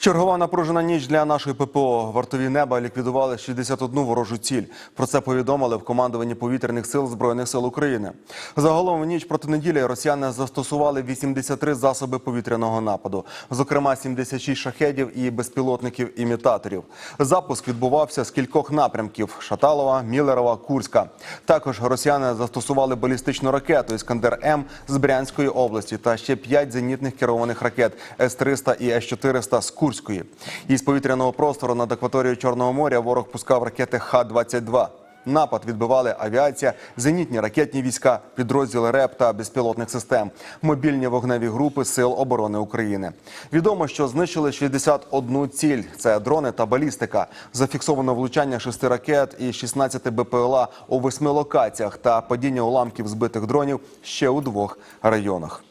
Чергова напружена ніч для нашої ППО. Вартові неба ліквідували 61 ворожу ціль. Про це повідомили в командуванні повітряних сил збройних сил України. Загалом в ніч проти неділі росіяни застосували 83 засоби повітряного нападу, зокрема 76 шахедів і безпілотників імітаторів. Запуск відбувався з кількох напрямків: Шаталова, Мілерова, Курська. Також росіяни застосували балістичну ракету Іскандер М з Брянської області та ще 5 зенітних керованих ракет С-300 і С-400 з Курської. Із повітряного простору над акваторією Чорного моря ворог пускав ракети Х-22. Напад відбивали авіація, зенітні ракетні війська, підрозділи РЕП та безпілотних систем, мобільні вогневі групи Сил оборони України. Відомо, що знищили 61 ціль. Це дрони та балістика. Зафіксовано влучання шести ракет і 16 БПЛА у восьми локаціях та падіння уламків збитих дронів ще у двох районах.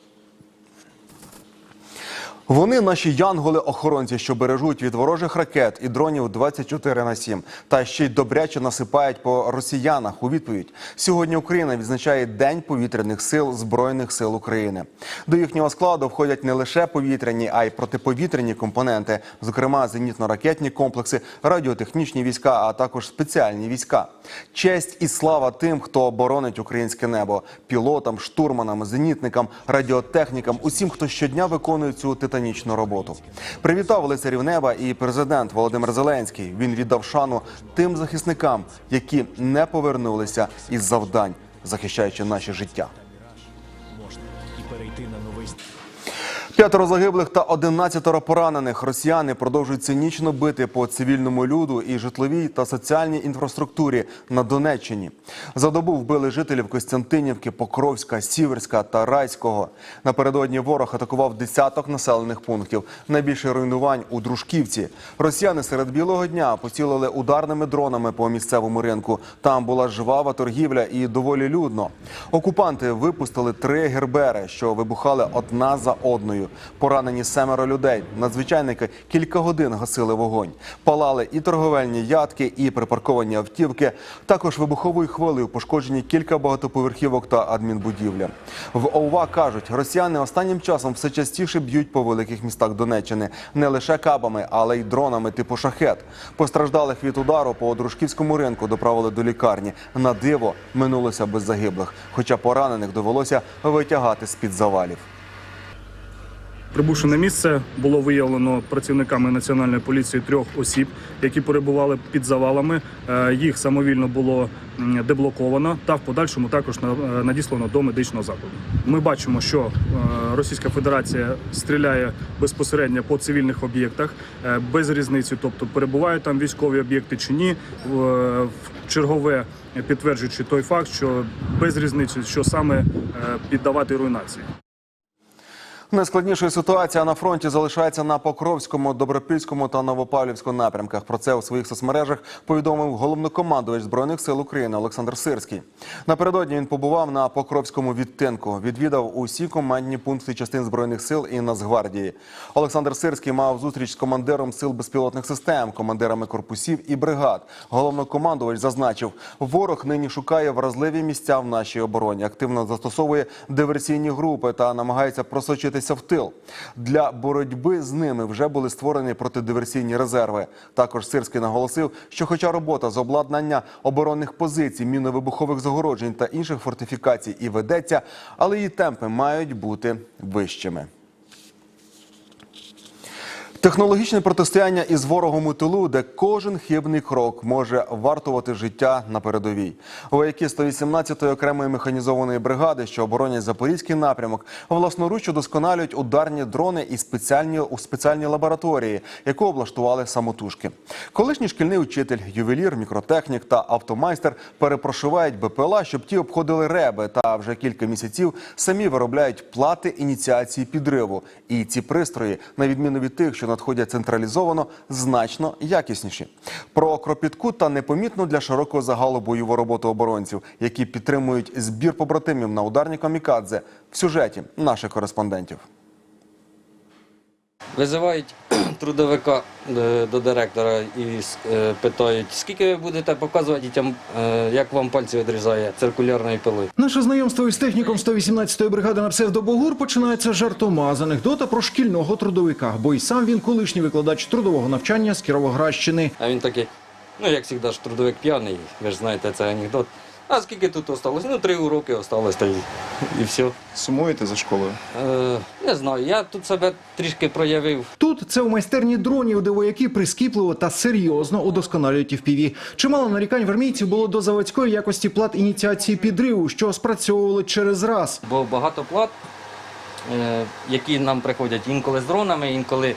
Вони наші янголи-охоронці, що бережуть від ворожих ракет і дронів 24 на 7. Та ще й добряче насипають по росіянах у відповідь. Сьогодні Україна відзначає День повітряних сил Збройних сил України. До їхнього складу входять не лише повітряні, а й протиповітряні компоненти, зокрема зенітно-ракетні комплекси, радіотехнічні війська, а також спеціальні війська. Честь і слава тим, хто боронить українське небо, пілотам, штурманам, зенітникам, радіотехнікам, усім, хто щодня виконує цю титанічну роботу. Привітав лицарів неба і президент Володимир Зеленський. Він віддав шану тим захисникам, які не повернулися із завдань, захищаючи наші життя. П'ятеро загиблих та одинадцятеро поранених росіяни продовжують цинічно бити по цивільному люду і житловій та соціальній інфраструктурі на Донеччині. За добу вбили жителів Костянтинівки, Покровська, Сіверська та Райського. Напередодні ворог атакував десяток населених пунктів. Найбільше руйнувань у Дружківці. Росіяни серед білого дня поцілили ударними дронами по місцевому ринку. Там була жвава торгівля і доволі людно. Окупанти випустили три гербери, що вибухали одна за одною. Поранені семеро людей. Надзвичайники кілька годин гасили вогонь. Палали і торговельні ядки, і припарковані автівки. Також вибуховою хвилею пошкоджені кілька багатоповерхівок та адмінбудівля. В ОВА кажуть, росіяни останнім часом все частіше б'ють по великих містах Донеччини не лише кабами, але й дронами типу шахет. Постраждалих від удару по Дружківському ринку доправили до лікарні. На диво минулося без загиблих, хоча поранених довелося витягати з під завалів. Прибувши на місце, було виявлено працівниками національної поліції трьох осіб, які перебували під завалами. Е, Їх самовільно було деблоковано та в подальшому також е, надіслано до медичного закладу. Ми бачимо, що е, Російська Федерація стріляє безпосередньо по цивільних об'єктах без різниці, тобто перебувають там військові об'єкти чи ні. В- чергове підтверджуючи той факт, що без різниці, що саме піддавати руйнації. Найскладнішою ситуація на фронті залишається на Покровському, Добропільському та Новопавлівському напрямках. Про це у своїх соцмережах повідомив головнокомандувач збройних сил України Олександр Сирський. Напередодні він побував на Покровському відтинку, відвідав усі командні пункти частин збройних сил і Нацгвардії. Олександр Сирський мав зустріч з командиром сил безпілотних систем, командирами корпусів і бригад. Головнокомандувач зазначив, ворог нині шукає вразливі місця в нашій обороні, активно застосовує диверсійні групи та намагається просочитися в тил. Для боротьби з ними вже були створені протидиверсійні резерви. Також Сирський наголосив, що, хоча робота з обладнання оборонних позицій, мінно-вибухових загороджень та інших фортифікацій і ведеться, але її темпи мають бути вищими. Технологічне протистояння із ворогом у тилу, де кожен хибний крок може вартувати життя на передовій. Вояки 118-ї окремої механізованої бригади, що оборонять запорізький напрямок, власноруч удосконалюють ударні дрони і спеціальні у спеціальній лабораторії, яку облаштували самотужки. Колишній шкільний учитель, ювелір, мікротехнік та автомайстер перепрошивають БПЛА, щоб ті обходили реби. Та вже кілька місяців самі виробляють плати ініціації підриву. І ці пристрої, на відміну від тих, що надходять централізовано, значно якісніші. Про кропітку та непомітну для широкого загалу бойову роботу оборонців, які підтримують збір побратимів на ударні камікадзе в сюжеті наших кореспондентів. Визивають трудовика е, до директора і е, питають, скільки ви будете показувати дітям, е, як вам пальці відрізає циркулярною пилою. Наше знайомство із техніком 118-ї бригади на псевдобогур починається жартома з анекдота про шкільного трудовика, бо й сам він колишній викладач трудового навчання з Кіровоградщини. А він такий, ну як завжди ж трудовик п'яний, ви ж знаєте, це анекдот. А скільки тут осталось? Ну, три уроки осталось, та й і все. Сумуєте за школою? Е, не знаю, я тут себе трішки проявив. Тут це в майстерні дронів, де вояки прискіпливо та серйозно удосконалюють FPV. Чимало нарікань в армійців було до заводської якості плат ініціації підриву, що спрацьовували через раз. Бо багато плат, е, які нам приходять інколи з дронами, інколи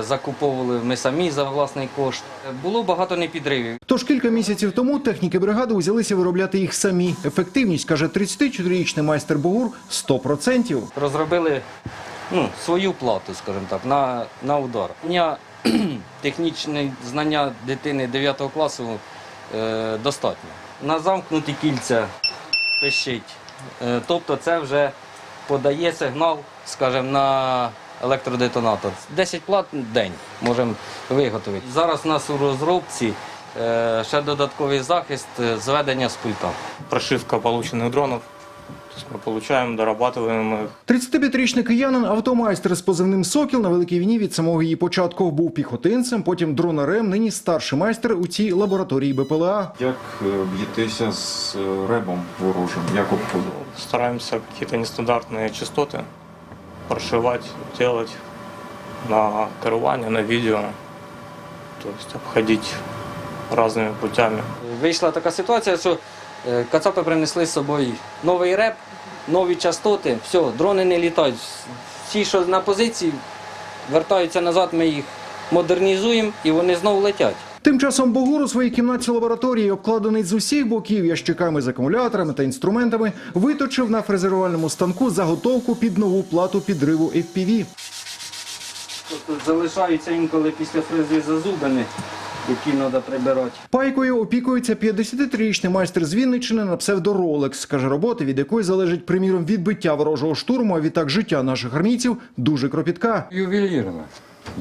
закуповували ми самі за власний кошт. Е, Було багато непідривів. Тож кілька місяців тому техніки бригади узялися виробляти їх самі. Ефективність, каже 34-річний майстер Богур, 100%. Розробили ну, свою плату, скажімо так, на, на удар. У мене технічне знання дитини 9 класу е, достатньо. На замкнуті кільця пищить. Е, тобто це вже подає сигнал, скажімо, на електродетонатор. 10 плат в день можемо виготовити. Зараз у нас у розробці е, ще додатковий захист е, зведення з пульта. прошивка полученных дронов. То есть мы получаем, дорабатываем их. 35-річний киянин, автомайстер з позивним Сокіл на великій війні від самого її початку був піхотинцем, потім дронарем. Нині старший майстер у цій лабораторії БПЛА. Як е, б'єтеся з е, ребом ворожим? Як обходили? Стараемся какие-то нестандартные частоты прошивать, делать на керування, на видео. То есть обходить разными путями. Вийшла така ситуація, що е, кацапи принесли з собою новий реп, нові частоти, все, дрони не літають. Всі, що на позиції, вертаються назад, ми їх модернізуємо і вони знову летять. Тим часом Богур у своїй кімнаті лабораторії, обкладений з усіх боків ящиками з акумуляторами та інструментами, виточив на фрезерувальному станку заготовку під нову плату підриву FPV. Тобто залишаються інколи після фрези зазубини, які треба прибирати. Пайкою опікується 53-річний майстер з Вінниччини на псевдо Ролекс. Каже, робота, від якої залежить приміром відбиття ворожого штурму, а відтак життя наших армійців, дуже кропітка. ювелірна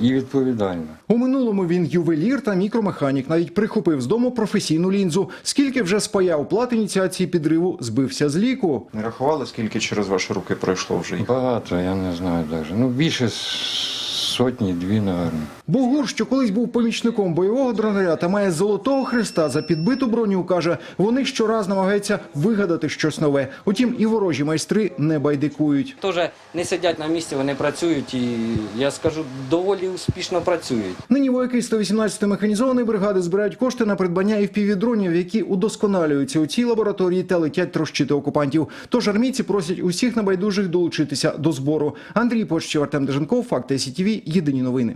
і відповідальна. У минулому він ювелір та мікромеханік. Навіть прихопив з дому професійну лінзу. Скільки вже спаяв плат ініціації підриву, збився з ліку. Не рахували, скільки через ваші руки пройшло вже їх? Багато, я не знаю навіть. Ну, більше сотні, дві, напевно. Богур, що колись був помічником бойового дронаря та має золотого хреста за підбиту броню, каже, вони щораз намагаються вигадати щось нове. Утім, і ворожі майстри не байдикують. Теж не сидять на місці, вони працюють і, я скажу, доволі успішно працюють. Нині вояки 118-ї механізованої бригади збирають кошти на придбання FPV-дронів, які удосконалюються у цій лабораторії та летять трощити окупантів. Тож армійці просять усіх небайдужих долучитися до збору. Андрій Почтів, Артем Деженков, Факти СІТВ, Єдині новини.